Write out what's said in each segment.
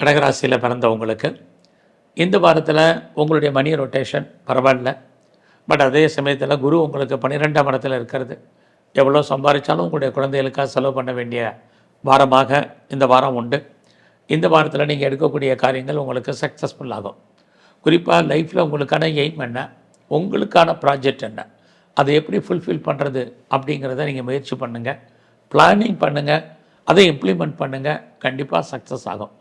கடகராசியில் பிறந்தவங்களுக்கு இந்த வாரத்தில் உங்களுடைய மணி ரொட்டேஷன் பரவாயில்ல. பட் அதே சமயத்தில் குரு உங்களுக்கு பன்னிரெண்டாம் இடத்துல இருக்கிறது. எவ்வளோ சம்பாதிச்சாலும் உங்களுடைய குழந்தைகளுக்காக செலவு பண்ண வேண்டிய வாரமாக இந்த வாரம் உண்டு. இந்த வாரத்தில் நீங்கள் எடுக்கக்கூடிய காரியங்கள் உங்களுக்கு சக்ஸஸ்ஃபுல் ஆகும். குறிப்பாக லைஃப்பில் உங்களுக்கான எய்ம் என்ன? உங்களுக்கான ப்ராஜெக்ட் என்ன? அதை எப்படி ஃபுல்ஃபில் பண்ணுறது அப்படிங்கிறத நீங்கள் முயற்சி பண்ணுங்கள் பிளானிங் பண்ணுங்கள் அதை இம்ப்ளிமெண்ட் பண்ணுங்கள் கண்டிப்பாக சக்ஸஸ் ஆகும்.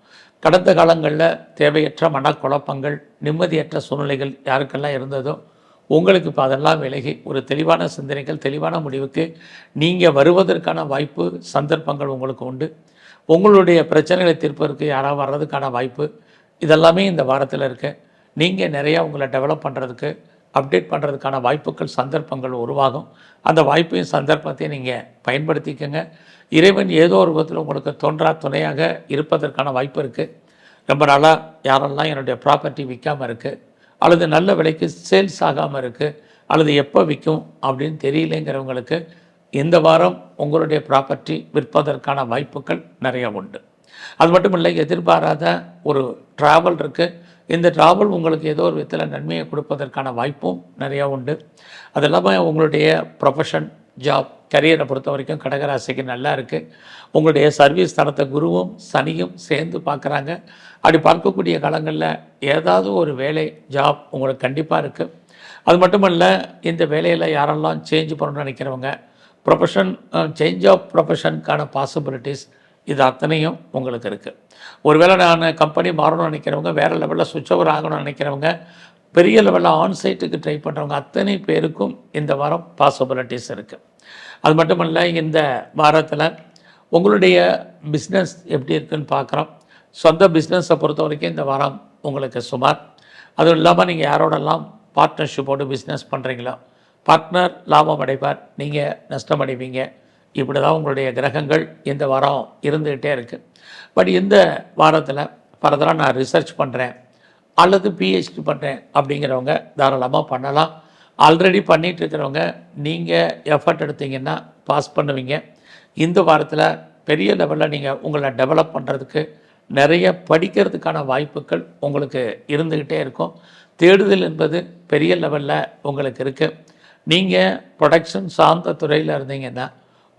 கடந்த காலங்களில் தேவையற்ற மனக்குழப்பங்கள் நிம்மதியற்ற சூழ்நிலைகள் யாருக்கெல்லாம் இருந்ததோ உங்களுக்கு இப்போ அதெல்லாம் விலகி ஒரு தெளிவான சிந்தனைகள் தெளிவான முடிவுக்கு நீங்கள் வருவதற்கான வாய்ப்பு சந்தர்ப்பங்கள் உங்களுக்கு உண்டு. உங்களுடைய பிரச்சனைகளை தீர்ப்பதற்கு யாராவது வர்றதுக்கான வாய்ப்பு இதெல்லாமே இந்த வாரத்தில் இருக்குது நீங்கள் நிறையா உங்களை டெவலப் பண்ணுறதுக்கு அப்டேட் பண்ணுறதுக்கான வாய்ப்புகள் சந்தர்ப்பங்கள் உருவாகும். அந்த வாய்ப்பையும் சந்தர்ப்பத்தையும் நீங்கள் பயன்படுத்திக்கங்க. இறைவன் ஏதோ ஒரு விதத்தில் உங்களுக்கு தோன்றா துணையாக இருப்பதற்கான வாய்ப்பு இருக்குது ரொம்ப நாளாக யாரெல்லாம் என்னுடைய ப்ராப்பர்ட்டி விற்காமல் இருக்குது அல்லது நல்ல விலைக்கு சேல்ஸ் ஆகாமல் இருக்குது அல்லது எப்போ விற்கும் அப்படின்னு தெரியலேங்கிறவங்களுக்கு இந்த வாரம் உங்களுடைய ப்ராப்பர்ட்டி விற்பதற்கான வாய்ப்புகள் நிறைய உண்டு. அது மட்டும் இல்லை எதிர்பாராத ஒரு ட்ராவல் இருக்குது இந்த ட்ராவல் உங்களுக்கு ஏதோ ஒரு விதத்தில் நன்மையை கொடுப்பதற்கான வாய்ப்பும் நிறையா உண்டு. அது இல்லாமல் உங்களுடைய ப்ரொஃபஷன் ஜாப் கரியரை பொறுத்த வரைக்கும் கடகராசிக்கு நல்லா இருக்குது உங்களுடைய சர்வீஸ் தரத்தை குருவும் சனியும் சேர்ந்து பார்க்குறாங்க. அப்படி பார்க்கக்கூடிய காலங்களில் ஏதாவது ஒரு வேலை ஜாப் உங்களுக்கு கண்டிப்பாக இருக்குது அது மட்டுமல்ல இந்த வேலையில் யாரெல்லாம் சேஞ்ச் பண்ணணும்னு நினைக்கிறவங்க ப்ரொஃபஷன் சேஞ்ச் ஆஃப் ப்ரொஃபஷனுக்கான பாசிபிலிட்டிஸ் இது அத்தனையும் உங்களுக்கு இருக்குது ஒருவேளை நான் கம்பெனி மாறணும்னு நினைக்கிறவங்க வேறு லெவலில் சுவிட்ச் ஓவர் ஆகணும்னு நினைக்கிறவங்க பெரிய லெவலில் ஆன் சைட்டுக்கு ட்ரை பண்ணுறவங்க அத்தனை பேருக்கும் இந்த வாரம் பாசிபிலிட்டிஸ் இருக்குது அது மட்டுமல்ல இந்த வாரத்தில் உங்களுடைய பிஸ்னஸ் எப்படி இருக்குன்னு பார்க்குறோம் சொந்த பிஸ்னஸை பொறுத்த வரைக்கும் இந்த வாரம் உங்களுக்கு சுமார். அதுவும் இல்லாமல் நீங்கள் யாரோடெல்லாம் பார்ட்னர்ஷிப்போடு பிஸ்னஸ் பண்ணுறீங்களோ பார்ட்னர் லாபம் அடைப்பார் நீங்கள் நஷ்டம் அடைவீங்க. இப்படி தான் உங்களுடைய கிரகங்கள் இந்த வாரம் இருந்துக்கிட்டே இருக்குது பட் இந்த வாரத்தில் ஃபர்தராக நான் ரிசர்ச் பண்ணுறேன் அல்லது பிஹெச்டி பண்ணுறேன் அப்படிங்கிறவங்க தாராளமாக பண்ணலாம். ஆல்ரெடி பண்ணிகிட்டு இருக்கிறவங்க நீங்கள் எஃபர்ட் எடுத்தீங்கன்னா பாஸ் பண்ணுவீங்க. இந்த வாரத்தில் பெரிய லெவலில் நீங்கள் உங்களை டெவலப் பண்ணுறதுக்கு நிறைய படிக்கிறதுக்கான வாய்ப்புகள் உங்களுக்கு இருந்துக்கிட்டே இருக்கும். தேடுதல் என்பது பெரிய லெவலில் உங்களுக்கு இருக்குது நீங்கள் ப்ரொடக்ஷன் சார்ந்த துறையில் இருந்தீங்கன்னா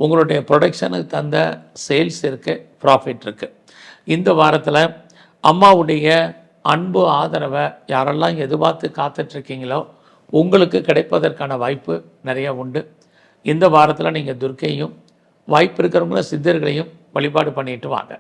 உங்களுடைய ப்ரொடக்ஷனுக்கு தந்த சேல்ஸ் இருக்குது ப்ராஃபிட் இருக்குது இந்த வாரத்தில் அம்மாவுடைய அன்பு ஆதரவை யாரெல்லாம் எதிர்பார்த்து காத்துட்ருக்கீங்களோ உங்களுக்கு கிடைப்பதற்கான வாய்ப்பு நிறைய உண்டு. இந்த வாரத்தில் நீங்கள் துர்க்கையும் வாய்ப்பு இருக்கிறவங்கள சித்தர்களையும் வழிபாடு பண்ணிட்டு வாங்க.